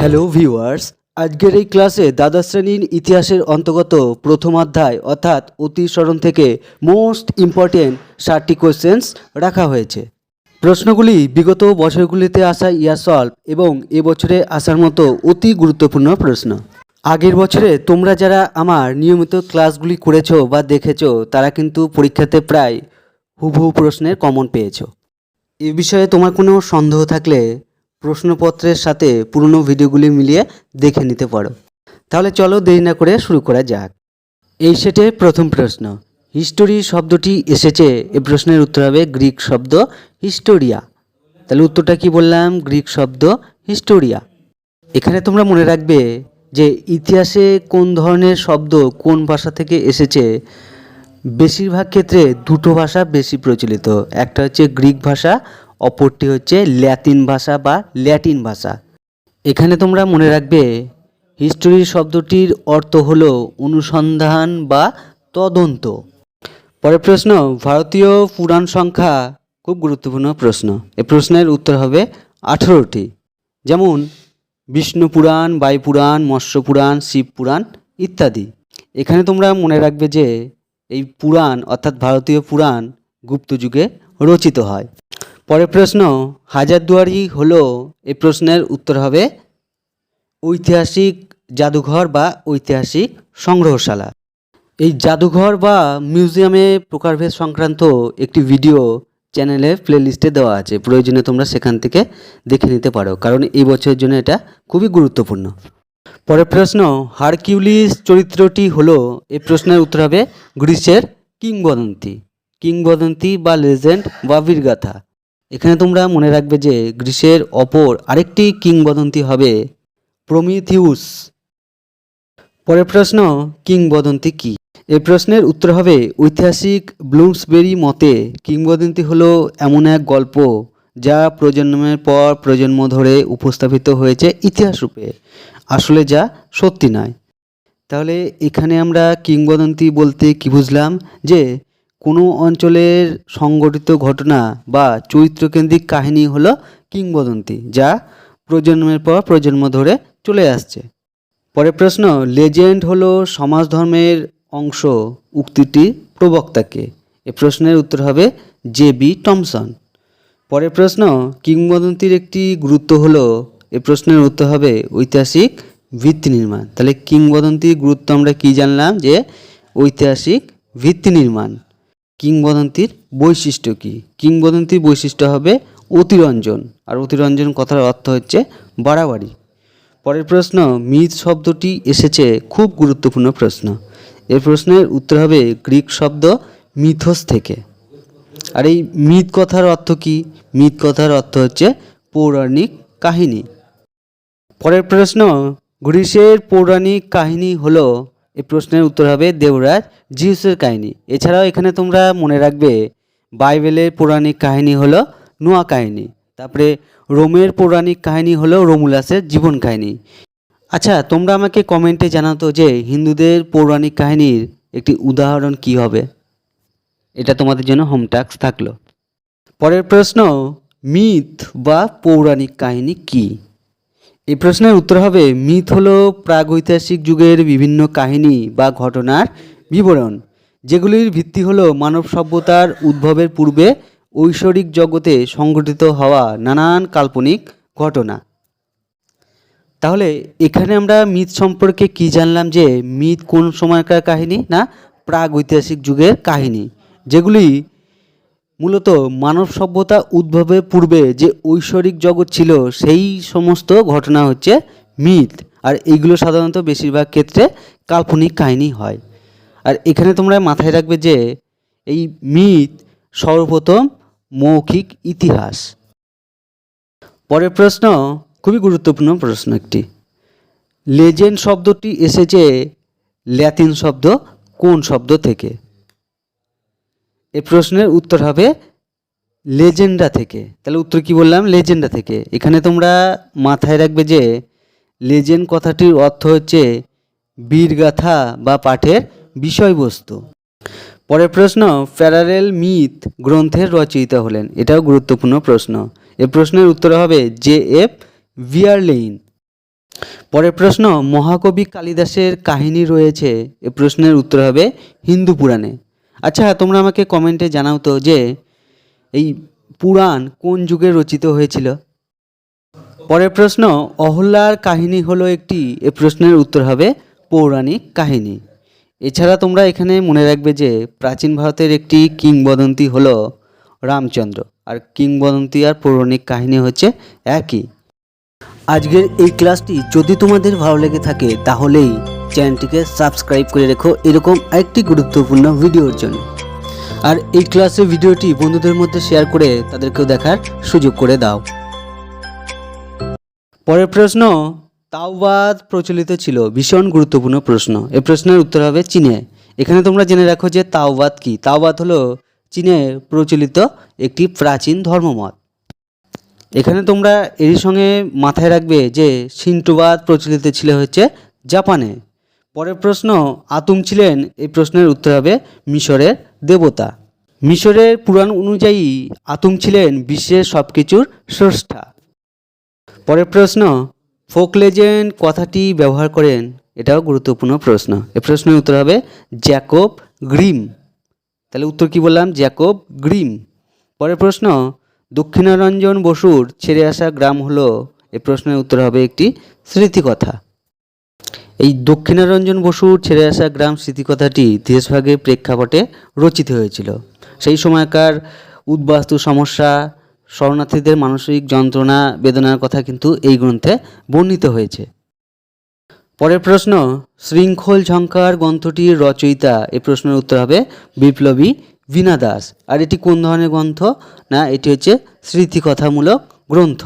Hello viewers আজকের এই ক্লাসে দ্বাদশ শ্রেণির ইতিহাসের অন্তর্গত প্রথম অধ্যায়, অর্থাৎ অতি স্মরণ থেকে মোস্ট ইম্পর্টেন্ট ষাটটি কোয়েশ্চেন্স রাখা হয়েছে। প্রশ্নগুলি বিগত বছরগুলিতে আসা ইয়ার সলভ এবং এবছরে আসার মতো অতি গুরুত্বপূর্ণ প্রশ্ন। আগের বছরে তোমরা যারা আমার নিয়মিত ক্লাসগুলি করেছ বা দেখেছ, তারা কিন্তু পরীক্ষাতে প্রায় হুবহু প্রশ্নের কমন পেয়েছ। এ বিষয়ে তোমার কোনো সন্দেহ থাকলে প্রশ্নপত্রের সাথে পুরনো ভিডিওগুলি মিলিয়ে দেখে নিতে পারো। তাহলে চলো দেরি না করে শুরু করা যাক। এই সেটে প্রথম প্রশ্ন, হিস্টোরি শব্দটি এসেছে? এ প্রশ্নের উত্তর হবে গ্রিক শব্দ হিস্টোরিয়া। তাহলে উত্তরটা কি বললাম? গ্রিক শব্দ হিস্টোরিয়া। এখানে তোমরা মনে রাখবে যে ইতিহাসে কোন ধরনের শব্দ কোন ভাষা থেকে এসেছে বেশিরভাগ ক্ষেত্রে দুটো ভাষা বেশি প্রচলিত। একটা হচ্ছে গ্রিক ভাষা, অপরটি হচ্ছে ল্যাতিন ভাষা বা ল্যাটিন ভাষা। এখানে তোমরা মনে রাখবে হিস্টোরি শব্দটির অর্থ হলো অনুসন্ধান বা তদন্ত। পরের প্রশ্ন, ভারতীয় পুরাণ সংখ্যা খুব গুরুত্বপূর্ণ প্রশ্ন। এ প্রশ্নের উত্তর হবে আঠেরোটি। যেমন, বিষ্ণু পুরাণ, বায়ু পুরাণ, মৎস্য পুরাণ, শিব পুরাণ ইত্যাদি। এখানে তোমরা মনে রাখবে যে এই পুরাণ, অর্থাৎ ভারতীয় পুরাণ গুপ্ত যুগে রচিত হয়। পরের প্রশ্ন হাজারদুয়ারি হলো এই প্রশ্নের উত্তর হবে, ঐতিহাসিক জাদুঘর বা ঐতিহাসিক সংগ্রহশালা। এই জাদুঘর বা মিউজিয়ামে প্রকারভেদ সংক্রান্ত একটি ভিডিও চ্যানেলে প্লেলিস্টে দেওয়া আছে। প্রয়োজনে তোমরা সেখান থেকে দেখে নিতে পারো, কারণ এই বছরের জন্য এটা খুবই গুরুত্বপূর্ণ। পরের প্রশ্ন, হারকিউলিস চরিত্রটি হলো এই প্রশ্নের উত্তর হবে গ্রিসের কিংবদন্তি। কিংবদন্তি বা লেজেন্ড বা বীরগাথা। এখানে তোমরা মনে রাখবে যে গ্রিসের অপর আরেকটি কিংবদন্তি হবে প্রমিথিউস। পরের প্রশ্ন, কিংবদন্তি কি? এ প্রশ্নের উত্তর হবে ঐতিহাসিক ব্লুমসবেরি মতে কিংবদন্তি হলো এমন এক গল্প যা প্রজন্মের পর প্রজন্ম ধরে উপস্থাপিত হয়েছে ইতিহাস রূপে। আসলে যা সত্যি নয়। তাহলে এখানে আমরা কিংবদন্তি বলতে কি বুঝলাম? যে কোনো অঞ্চলের সংগঠিত ঘটনা বা চরিত্রকেন্দ্রিক কাহিনী হলো কিংবদন্তি, যা প্রজন্মের পর প্রজন্ম ধরে চলে আসছে। পরের প্রশ্ন, লেজেন্ড হলো সমাজ ধর্মের অংশ, উক্তিটি প্রবক্তাকে। এ প্রশ্নের উত্তর হবে জে বি টমসন। পরের প্রশ্ন, কিংবদন্তির একটি গুরুত্ব হলো এ প্রশ্নের উত্তর হবে ঐতিহাসিক ভিত্তি নির্মাণ। তাহলে কিংবদন্তির গুরুত্ব আমরা কি জানলাম? যে ঐতিহাসিক ভিত্তি নির্মাণ। কিংবদন্তির বৈশিষ্ট্য কি? কিংবদন্তির বৈশিষ্ট্য হবে অতিরঞ্জন। আর অতিরঞ্জন কথার অর্থ হচ্ছে বাড়াবাড়ি। পরের প্রশ্ন মিথ শব্দটি এসেছে খুব গুরুত্বপূর্ণ প্রশ্ন। এর প্রশ্নের উত্তর হবে গ্রিক শব্দ মিথোস থেকে। আর এই মিথ কথার অর্থ কি? মিথ কথার অর্থ হচ্ছে পৌরাণিক কাহিনী। পরের প্রশ্ন গ্রিসের পৌরাণিক কাহিনী হলো এই প্রশ্নের উত্তর হবে দেবরাজ জিউসের কাহিনী। এছাড়াও এখানে তোমরা মনে রাখবে, বাইবেলের পৌরাণিক কাহিনী হলো নোয়া কাহিনী, তারপরে রোমের পৌরাণিক কাহিনী হলো রোমুলাসের জীবন কাহিনী। আচ্ছা তোমরা আমাকে কমেন্টে জানাতো যে হিন্দুদের পৌরাণিক কাহিনীর একটি উদাহরণ কি হবে? এটা তোমাদের জন্য হোম টাস্ক থাকল। পরের প্রশ্ন, মিথ বা পৌরাণিক কাহিনী কি? এই প্রশ্নের উত্তর হবে, মিথ হলো প্রাগৈতিহাসিক যুগের বিভিন্ন কাহিনী বা ঘটনার বিবরণ, যেগুলির ভিত্তি হল মানব সভ্যতার উদ্ভবের পূর্বে ঐশ্বরিক জগতে সংঘটিত হওয়া নানান কাল্পনিক ঘটনা। তাহলে এখানে আমরা মিথ সম্পর্কে কি জানলাম যে, মিথ কোন সময়কার কাহিনী না প্রাগ ঐতিহাসিক যুগের কাহিনী, যেগুলি মূলত মানব সভ্যতা উদ্ভবের পূর্বে যে ঐশ্বরিক জগৎ ছিল, সেই সমস্ত ঘটনা হচ্ছে মিথ। আর এইগুলো সাধারণত বেশিরভাগ ক্ষেত্রে কাল্পনিক কাহিনী হয়। আর এখানে তোমরা মাথায় রাখবে যে, এই মিথ সর্বপ্রথম মৌখিক ইতিহাস। পরের প্রশ্ন, খুবই গুরুত্বপূর্ণ প্রশ্ন একটি। লেজেন্ড শব্দটি এসেছে ল্যাতিন শব্দ কোন শব্দ থেকে? এ প্রশ্নের উত্তর হবে লেজেন্ডা থেকে। তাহলে উত্তর কি বললাম? লেজেন্ডা থেকে। এখানে তোমরা মাথায় রাখবে যে লেজেন্ড কথাটির অর্থ হচ্ছে বীরগাথা বা পাঠের বিষয়বস্তু। পরের প্রশ্ন প্যারারেল মিথ গ্রন্থের রচয়িতা হলেন। এটাও গুরুত্বপূর্ণ প্রশ্ন। এ প্রশ্নের উত্তর হবে জে এফ ভিয়ারলেইন। পরের প্রশ্ন, মহাকবি কালিদাসের কাহিনী রয়েছে। এ প্রশ্নের উত্তর হবে হিন্দু পুরাণে। আচ্ছা তোমরা আমাকে কমেন্টে জানাও তো যে এই পুরাণ কোন যুগে রচিত হয়েছিল? পরের প্রশ্ন, অহল্যার কাহিনী হলো একটি, এ প্রশ্নের উত্তর হবে পৌরাণিক কাহিনী। এছাড়া তোমরা এখানে মনে রাখবে যে প্রাচীন ভারতের একটি কিংবদন্তি হলো রামচন্দ্র, আর কিংবদন্তি আর পৌরাণিক কাহিনী হচ্ছে একই। আজকের এই ক্লাসটি যদি তোমাদের ভালো লেগে থাকে, তাহলেই চ্যানেলটিকে সাবস্ক্রাইব করে রেখো। এরকম একটি গুরুত্বপূর্ণ ভিডিওর জন্য। আর এই ক্লাসের ভিডিওটি বন্ধুদের মধ্যে শেয়ার করে তাদেরকেও দেখার সুযোগ করে দাও। পরের প্রশ্ন তাওবাদ প্রচলিত ছিল। ভীষণ গুরুত্বপূর্ণ প্রশ্ন। এই প্রশ্নের উত্তর হবে চীনে। এখানে তোমরা জেনে রাখো যে তাওবাদ কি? তাওবাদ হলো চীনে প্রচলিত একটি প্রাচীন ধর্মমত। এখানে তোমরা এরই সঙ্গে মাথায় রাখবে যে সিন্টুবাদ প্রচলিত ছিল হচ্ছে জাপানে। পরের প্রশ্ন, আতুম ছিলেন, এই প্রশ্নের উত্তর হবে মিশরের দেবতা। মিশরের পুরাণ অনুযায়ী আতুম ছিলেন বিশ্বের সব কিছুর স্রষ্টা। পরের প্রশ্ন, ফোক লেজেন্ড কথাটি ব্যবহার করেন? এটাও গুরুত্বপূর্ণ প্রশ্ন। এ প্রশ্নের উত্তর হবে জ্যাকব গ্রিম। তাহলে উত্তর কি বললাম? Jacob Grimm. পরের প্রশ্ন, দক্ষিণারঞ্জন বসুর ছেড়ে আসা গ্রাম হলো? এ প্রশ্নের উত্তর হবে একটি স্মৃতিকথা। এই দক্ষিণারঞ্জন বসুর ছেড়ে আসা গ্রাম স্মৃতিকথাটি দেশভাগের প্রেক্ষাপটে রচিত হয়েছিল। সেই সময়কার উদ্বাস্তু সমস্যা, শরণার্থীদের মানসিক যন্ত্রণা, বেদনার কথা কিন্তু এই গ্রন্থে বর্ণিত হয়েছে। পরের প্রশ্ন, শৃঙ্খল ঝঙ্কার গ্রন্থটির রচয়িতা? এই প্রশ্নের উত্তর হবে বিপ্লবী বীণা দাস। আর এটি কোন ধরনের গ্রন্থ? না, এটি হচ্ছে স্মৃতিকথামূলক গ্রন্থ।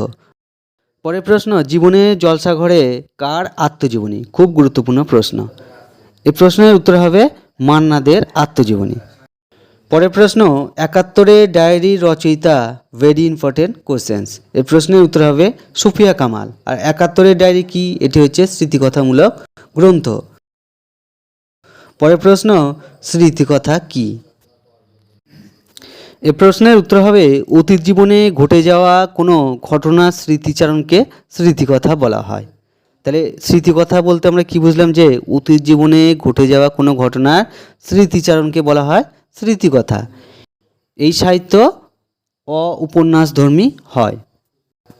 পরের প্রশ্ন, জীবনে জলসাঘরে কার আত্মজীবনী? খুব গুরুত্বপূর্ণ প্রশ্ন। এই প্রশ্নের উত্তর হবে মান্নাদের আত্মজীবনী। পরের প্রশ্ন, একাত্তরে ডায়েরি রচয়িতা ভেরি ইম্পর্টেন্ট কোশ্চেন্স এই প্রশ্নের উত্তর হবে সুফিয়া কামাল। আর একাত্তরের ডায়েরি কি? এটি হচ্ছে স্মৃতিকথামূলক গ্রন্থ। পরের প্রশ্ন, স্মৃতিকথা কি? এ প্রশ্নের উত্তর হবে, অতীত জীবনে ঘটে যাওয়া কোনো ঘটনা স্মৃতিচারণকে স্মৃতিকথা বলা হয়। তাহলে স্মৃতিকথা বলতে আমরা কি বুঝলাম যে, অতীত জীবনে ঘটে যাওয়া কোনো ঘটনার স্মৃতিচারণকে বলা হয় স্মৃতিকথা। এই সাহিত্য অ উপন্যাসধর্মী হয়।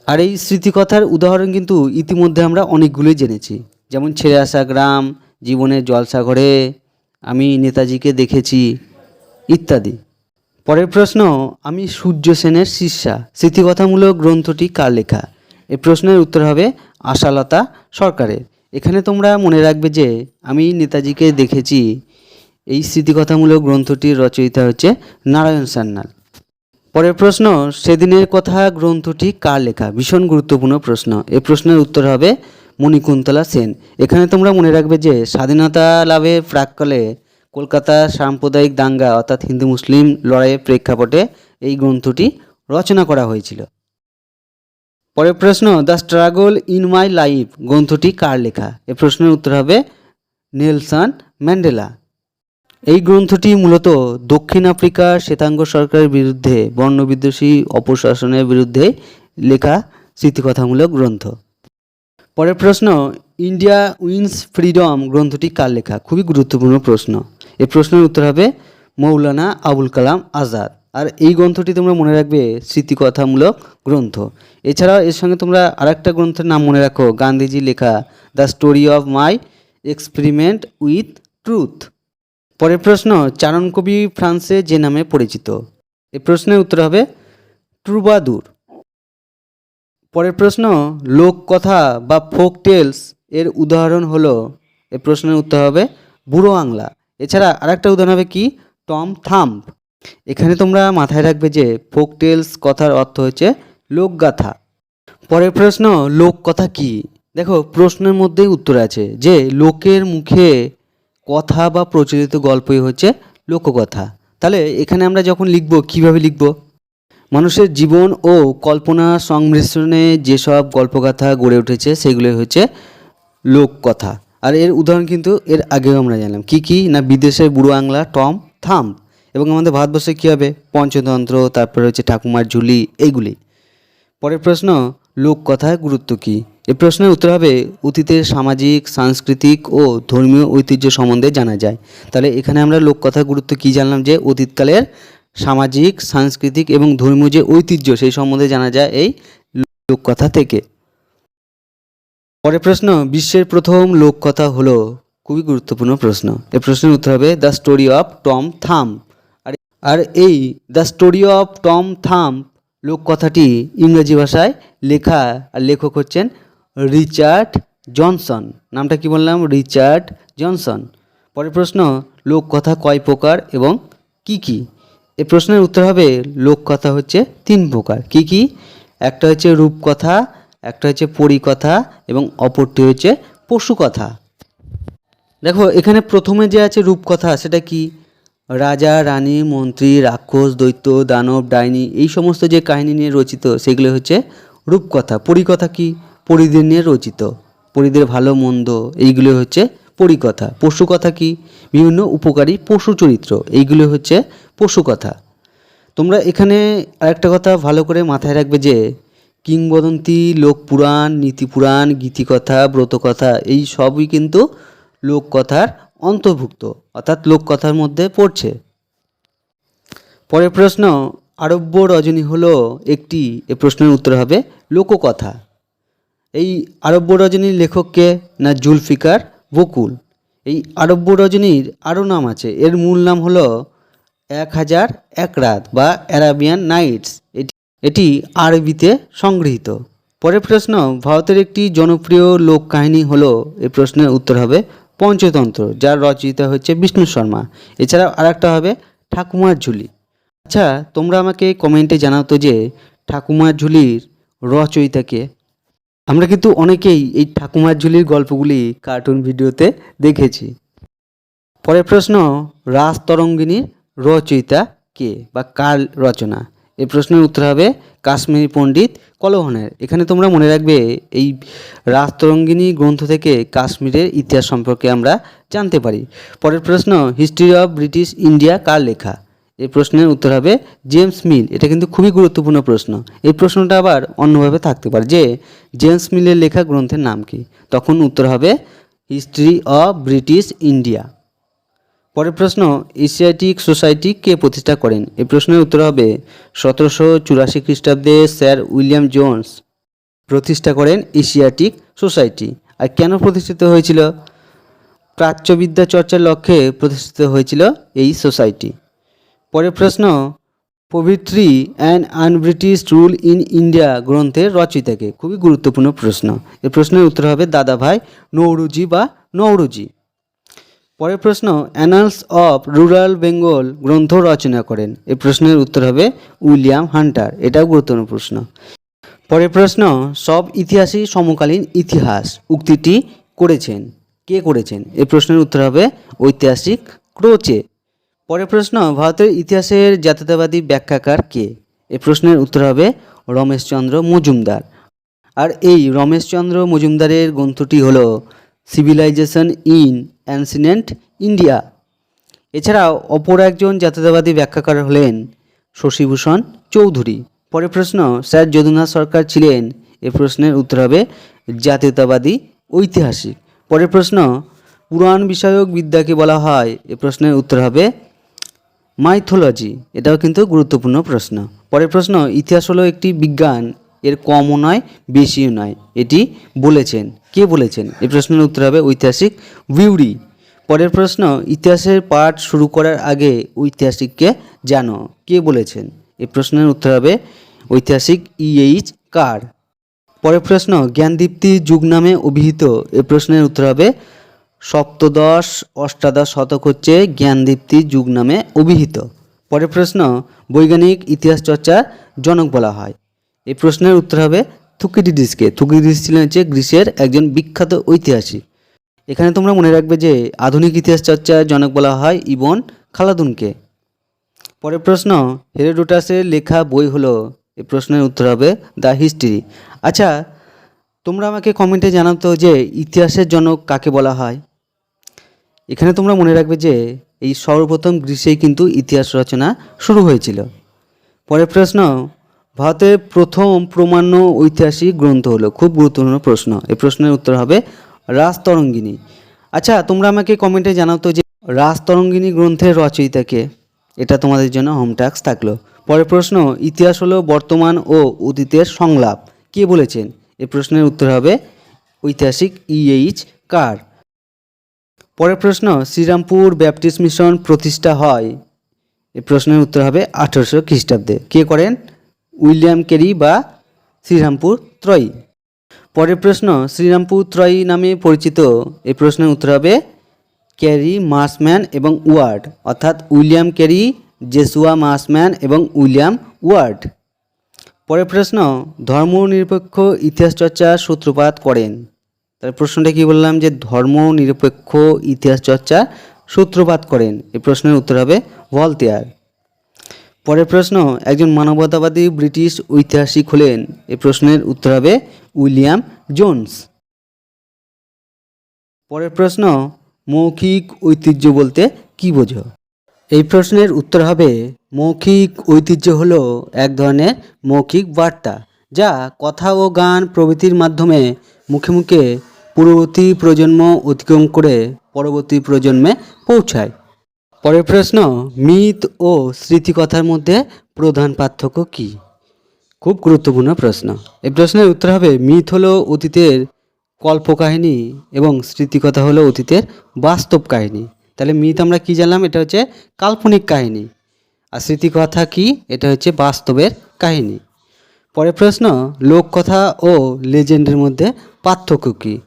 আর এই স্মৃতিকথার উদাহরণ কিন্তু ইতিমধ্যে আমরা অনেকগুলোই জেনেছি। যেমন ছেড়ে আসা গ্রাম, জীবনের জলসাঘরে আমি নেতাজিকে দেখেছি, ইত্যাদি। পরের প্রশ্ন, আমি সূর্য সেনের শিষ্যা। স্মৃতিকথামূলক গ্রন্থটি কার লেখা? এই প্রশ্নের উত্তর হবে আশালতা সরকারের। এখানে তোমরা মনে রাখবে যে, আমি নেতাজিকে দেখেছি। এই স্মৃতিকথামূলক গ্রন্থটির রচয়িতা হচ্ছে নারায়ণ সান্যাল। পরের প্রশ্ন, সেদিনের কথা গ্রন্থটি কার লেখা? ভীষণ গুরুত্বপূর্ণ প্রশ্ন। এই প্রশ্নের উত্তর হবে মণিকুন্তলা সেন। এখানে তোমরা মনে রাখবে যে, স্বাধীনতা লাভের প্রাককালে কলকাতা সাম্প্রদায়িক দাঙ্গা, অর্থাৎ হিন্দু মুসলিম লড়াইয়ের প্রেক্ষাপটে এই গ্রন্থটি রচনা করা হয়েছিল। পরের প্রশ্ন, the struggle in my life গ্রন্থটি কার লেখা? এ প্রশ্নের উত্তর হবে নেলসন ম্যান্ডেলা। এই গ্রন্থটি মূলত দক্ষিণ আফ্রিকার শ্বেতাঙ্গ সরকারের বিরুদ্ধে বর্ণবিদ্বেষী অপশাসনের বিরুদ্ধে লেখা স্মৃতিকথামূলক গ্রন্থ। পরের প্রশ্ন, ইন্ডিয়া উইন্স ফ্রিডম গ্রন্থটি কার লেখা? খুবই গুরুত্বপূর্ণ প্রশ্ন। এই প্রশ্নের উত্তর হবে মৌলানা আবুল কালাম আজাদ। আর এই গ্রন্থটি তোমরা মনে রাখবে স্মৃতিকথামূলক গ্রন্থ। এছাড়াও এর সঙ্গে তোমরা আরেকটা গ্রন্থের নাম মনে রাখো গান্ধীজি লেখা the story of my experiment with truth পরের প্রশ্ন, চারণ কবি ফ্রান্সে যে নামে পরিচিত? এই প্রশ্নের উত্তর হবে ট্রুবাদুর। পরের প্রশ্ন, লোককথা বা ফোক টেলস এর উদাহরণ হলো? এ প্রশ্নের উত্তর হবে বুড়ো আংলা। এছাড়া আরেকটা উদাহরণ হবে কি? টম থাম্প এখানে তোমরা মাথায় রাখবে যে ফোক টেলস কথার অর্থ হচ্ছে লোকগাথা। পরের প্রশ্ন, লোককথা কি? দেখো, প্রশ্নের মধ্যেই উত্তর আছে যে লোকের মুখে কথা বা প্রচলিত গল্পই হচ্ছে লোককথা। তাহলে এখানে আমরা যখন লিখব, কীভাবে লিখব? মানুষের জীবন ও কল্পনা সংমিশ্রণে যেসব গল্পগাথা গড়ে উঠেছে, সেগুলোই হচ্ছে লোককথা। আর এর উদাহরণ কিন্তু এর আগেও আমরা জানলাম। কি কি? না বিদেশের বুড়ো আংলা, টম থাম এবং আমাদের ভারতবর্ষে কী হবে? পঞ্চতন্ত্র, তারপরে হচ্ছে ঠাকুমার ঝুলি, এইগুলি। পরের প্রশ্ন লোক লোককথার গুরুত্ব কী? এ প্রশ্নের উত্তর হবে অতীতের সামাজিক, সাংস্কৃতিক ও ধর্মীয় ঐতিহ্য সম্বন্ধে জানা যায়। তাহলে এখানে আমরা লোককথার গুরুত্ব কী জানলাম যে, অতীতকালের সামাজিক, সাংস্কৃতিক এবং ধর্মীয় যে ঐতিহ্য, সেই সম্বন্ধে জানা যায় এই লোককথা থেকে। পরের প্রশ্ন, বিশ্বের প্রথম লোককথা হলো, খুবই গুরুত্বপূর্ণ প্রশ্ন। এই প্রশ্নের উত্তর হবে, দ্য স্টোরি অফ টম থাম আর আর এই, দ্য স্টোরি অফ টম থাম লোককথাটি ইংরেজি ভাষায় লেখা আর লেখক হচ্ছেন রিচার্ড জনসন। নামটা কি বললাম? Richard Johnson. পরের প্রশ্ন লোককথা কয় প্রকার এবং কি কি? এ প্রশ্নের উত্তর হবে লোককথা হচ্ছে তিন প্রকার। কি কি? একটা হচ্ছে রূপকথা একটা হচ্ছে পরিকথা এবং অপরটি হচ্ছে পশুকথা। দেখো, এখানে প্রথমে যে আছে রূপকথা, সেটা কি? রাজা, রানী, মন্ত্রী, রাক্ষস, দৈত্য, দানব, ডাইনি, এই সমস্ত যে কাহিনী নিয়ে রচিত, সেগুলো হচ্ছে রূপকথা। পরিকথা কি? পরিদের নিয়ে রচিত। পরিদের ভালো, মন্দ, এইগুলো হচ্ছে পরিকথা। পশুকথা কি? বিভিন্ন উপকারী পশু চরিত্র, এইগুলো হচ্ছে পশুকথা। তোমরা এখানে আরেকটা কথা ভালো করে মাথায় রাখবে যে কিংবদন্তি, লোকপুরাণ, নীতিপুরাণ, গীতিকথা, ব্রতকথা, এই সবই কিন্তু লোককথার অন্তর্ভুক্ত, অর্থাৎ লোককথার মধ্যে পড়ছে। পরের প্রশ্ন, আরব্য রজনী হলো একটি, এ প্রশ্নের উত্তর হবে, লোককথা। এই আরব্য রজনীর লেখককে না, জুলফিকার বকুল। এই আরব্য রজনীর আরও নাম আছে, এর মূল নাম হলো এক হাজার এক রাত বা অ্যারাবিয়ান নাইটস। এটি এটি আরবিতে সংগৃহীত। পরের প্রশ্ন, ভারতের একটি জনপ্রিয় লোক কাহিনী হলো এই প্রশ্নের উত্তর হবে পঞ্চতন্ত্র, যার রচয়িতা হচ্ছে বিষ্ণু শর্মা। এছাড়াও আরেকটা হবে ঠাকুমার ঝুলি। আচ্ছা তোমরা আমাকে কমেন্টে জানাও তো যে ঠাকুমার ঝুলির রচয়িতাকে আমরা কিন্তু অনেকেই এই ঠাকুমার ঝুলির গল্পগুলি কার্টুন ভিডিওতে দেখেছি। পরের প্রশ্ন, রাজ তরঙ্গিনীর রচয়িতা কে বা কার রচনা? এই প্রশ্নের উত্তর হবে কাশ্মীরি পণ্ডিত কলহনের। এখানে তোমরা মনে রাখবে, এই রাজতরঙ্গিনী গ্রন্থ থেকে কাশ্মীরের ইতিহাস সম্পর্কে আমরা জানতে পারি। পরের প্রশ্ন হিস্ট্রি অফ ব্রিটিশ ইন্ডিয়া কার লেখা? এই প্রশ্নের উত্তর হবে জেমস মিল। এটা কিন্তু খুবই গুরুত্বপূর্ণ প্রশ্ন। এই প্রশ্নটা আবার অন্যভাবে থাকতে পারে যে, জেমস মিলের লেখা গ্রন্থের নাম কি? তখন উত্তর হবে হিস্ট্রি অফ ব্রিটিশ ইন্ডিয়া পরের প্রশ্ন, এশিয়াটিক সোসাইটি কে প্রতিষ্ঠা করেন? এই প্রশ্নের উত্তর হবে সতেরোশো চুরাশি খ্রিস্টাব্দে স্যার উইলিয়াম জোন্স। প্রতিষ্ঠা করেন এশিয়াটিক সোসাইটি। আর কেন প্রতিষ্ঠিত হয়েছিল? প্রাচ্যবিদ্যা চর্চার লক্ষ্যে প্রতিষ্ঠিত হয়েছিল এই সোসাইটি। পরের প্রশ্ন, পবিত্রি and un-British rule in India গ্রন্থের রচয়িতাকে? খুবই গুরুত্বপূর্ণ প্রশ্ন। এই প্রশ্নের উত্তর হবে দাদাভাই নৌরুজি বা নৌরুজি। পরের প্রশ্ন অ্যানালস অফ রুরাল বেঙ্গল গ্রন্থ রচনা করেন। এই প্রশ্নের উত্তর হবে উইলিয়াম হান্টার। এটাও গুরুত্বপূর্ণ প্রশ্ন। পরের প্রশ্ন, সব ইতিহাসই সমকালীন ইতিহাস উক্তিটি করেছেন। কে করেছেন? এই প্রশ্নের উত্তর হবে ঐতিহাসিক ক্রোচে। পরের প্রশ্ন, ভারতের ইতিহাসের জাতীয়তাবাদী ব্যাখ্যাকার কে? এই প্রশ্নের উত্তর হবে রমেশচন্দ্র মজুমদার। আর এই রমেশচন্দ্র মজুমদারের গ্রন্থটি হলো সিভিলাইজেশন ইন অ্যান্সিনেন্ট ইন্ডিয়া এছাড়াও অপর একজন জাতীয়তাবাদী ব্যাখ্যাকার হলেন শশীভূষণ চৌধুরী। পরের প্রশ্ন, স্যার যদুনাথ সরকার ছিলেন? এ প্রশ্নের উত্তর হবে, জাতীয়তাবাদী ঐতিহাসিক। পরের প্রশ্ন, পুরাণ বিষয়ক বিদ্যাকে বলা হয়? এ প্রশ্নের উত্তর হবে মাইথোলজি এটাও কিন্তু গুরুত্বপূর্ণ প্রশ্ন। পরের প্রশ্ন, ইতিহাস হলো একটি বিজ্ঞান, এর কমও নয়, বেশিও নয়, এটি বলেছেন। কে বলেছেন? এই প্রশ্নের উত্তর হবে ঐতিহাসিক ভিউরি। পরের প্রশ্ন, ইতিহাসের পাঠ শুরু করার আগে ঐতিহাসিককে জানো। কে বলেছেন? এই প্রশ্নের উত্তর হবে ঐতিহাসিক ইএইচ কার? পরের প্রশ্ন, জ্ঞানদীপ্তি যুগ নামে অভিহিত। এ প্রশ্নের উত্তর হবে সপ্তদশ অষ্টাদশ শতক হচ্ছে জ্ঞানদীপ্তি যুগ নামে অভিহিত। পরের প্রশ্ন, বৈজ্ঞানিক ইতিহাস চর্চার জনক বলা হয়। এই প্রশ্নের উত্তর হবে থুকিডিডিসকে থুকিডিডিস ছিলেন হচ্ছে গ্রিসের একজন বিখ্যাত ঐতিহাসিক। এখানে তোমরা মনে রাখবে যে আধুনিক ইতিহাস চর্চার জনক বলা হয় ইবন খালাদুনকে। পরের প্রশ্ন, হেরোডোটাসের লেখা বই হলো এই প্রশ্নের উত্তর হবে দ্য হিস্ট্রি। আচ্ছা তোমরা আমাকে কমেন্টে জানাতো যে ইতিহাসের জনক কাকে বলা হয়? এখানে তোমরা মনে রাখবে যে এই সর্বপ্রথম গ্রীষ্মেই কিন্তু ইতিহাস রচনা শুরু হয়েছিল। পরের প্রশ্ন ভারতের প্রথম প্রমাণ্য ঐতিহাসিক গ্রন্থ হলো, খুব গুরুত্বপূর্ণ প্রশ্ন। এই প্রশ্নের উত্তর হবে রাজতরঙ্গিনী। আচ্ছা তোমরা আমাকে কমেন্টে জানাও তো যে রাজতরঙ্গিনী গ্রন্থের রচয়িতাকে এটা তোমাদের জন্য হোম টাস্ক থাকল। পরের প্রশ্ন, ইতিহাস হলো বর্তমান ও অতীতের সংলাপ। কে বলেছেন? এ প্রশ্নের উত্তর হবে ঐতিহাসিক ইএইচ কার? পরের প্রশ্ন, শ্রীরামপুর ব্যাপটিস্ট মিশন প্রতিষ্ঠা হয়? এ প্রশ্নের উত্তর হবে আঠেরোশো খ্রিস্টাব্দে। কে করেন? উইলিয়াম কেরি বা শ্রীরামপুর ত্রয়ী। পরের প্রশ্ন, শ্রীরামপুর ত্রয়ী নামে পরিচিত। এই প্রশ্নের উত্তর হবে ক্যারি মাসম্যান এবং ওয়ার্ড। অর্থাৎ উইলিয়াম ক্যারি জেসুয়া মাসম্যান এবং উইলিয়াম ওয়ার্ড। পরের প্রশ্ন ধর্মনিরপেক্ষ ইতিহাস চর্চার সূত্রপাত করেন। তার প্রশ্নটা কি বললাম যে ধর্মনিরপেক্ষ ইতিহাস চর্চা সূত্রপাত করেন? এই প্রশ্নের উত্তর হবে ভলতেয়ার। পরের প্রশ্ন, একজন মানবতাবাদী ব্রিটিশ ঐতিহাসিক হলেন। এই প্রশ্নের উত্তর হবে উইলিয়াম জোন্স। পরের প্রশ্ন, মৌখিক ঐতিহ্য বলতে কি বোঝো? এই প্রশ্নের উত্তর হবে, মৌখিক ঐতিহ্য হল এক ধরনের মৌখিক বার্তা, যা কথা ও গান প্রভৃতির মাধ্যমে মুখে মুখে পূর্ববর্তী প্রজন্ম অতিক্রম করে পরবর্তী প্রজন্মে পৌঁছায়। পরের প্রশ্ন মিথ ও স্মৃতিকথার মধ্যে প্রধান পার্থক্য কী? খুব গুরুত্বপূর্ণ প্রশ্ন। এই প্রশ্নের উত্তর হবে মিথ হলো অতীতের কল্পকাহিনী এবং স্মৃতিকথা হলো অতীতের বাস্তব কাহিনী। তাহলে মিথ আমরা কি জানলাম? এটা হচ্ছে কাল্পনিক কাহিনী। আর স্মৃতিকথা কি? এটা হচ্ছে বাস্তবের কাহিনী। পরের প্রশ্ন, লোককথা ও লেজেন্ডের মধ্যে পার্থক্য কী?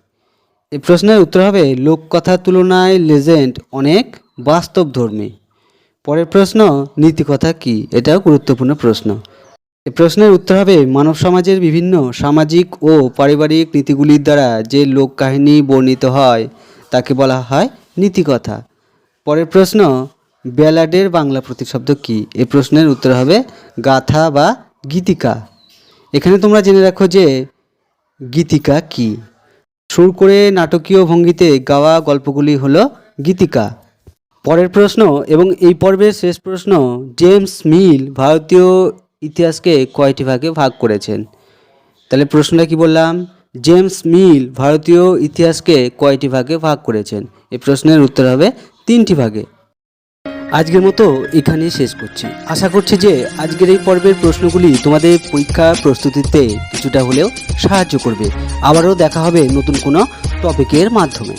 এই প্রশ্নের উত্তর হবে, লোককথার তুলনায় লেজেন্ড অনেক বাস্তবধর্মী পরের প্রশ্ন, নীতিকথা কি? এটাও গুরুত্বপূর্ণ প্রশ্ন। প্রশ্নের উত্তর হবে, মানব সমাজের বিভিন্ন সামাজিক ও পারিবারিক নীতিগুলির দ্বারা যে লোক কাহিনী বর্ণিত হয়, তাকে বলা হয় নীতিকথা। পরের প্রশ্ন, ব্যালাডের বাংলা প্রতিশব্দ কি? এই প্রশ্নের উত্তর হবে, গাথা বা গীতিকা। এখানে তোমরা জেনে রাখো যে, গীতিকা কি? সুর করে নাটকীয় ভঙ্গিতে গাওয়া গল্পগুলি হলো গীতিকা। পরের প্রশ্ন এবং এই পর্বের শেষ প্রশ্ন জেমস মিল ভারতীয় ইতিহাসকে কয়টি ভাগে ভাগ করেছেন? তাহলে প্রশ্নটা কি বললাম? জেমস মিল ভারতীয় ইতিহাসকে কয়টি ভাগে ভাগ করেছেন? এই প্রশ্নের উত্তর হবে তিনটি ভাগে। আজকের মতো এখানেই শেষ করছি। আশা করছি যে আজকের এই পর্বের প্রশ্নগুলি তোমাদের পরীক্ষা প্রস্তুতিতে কিছুটা হলেও সাহায্য করবে। আবারও দেখা হবে নতুন কোনো টপিকের মাধ্যমে।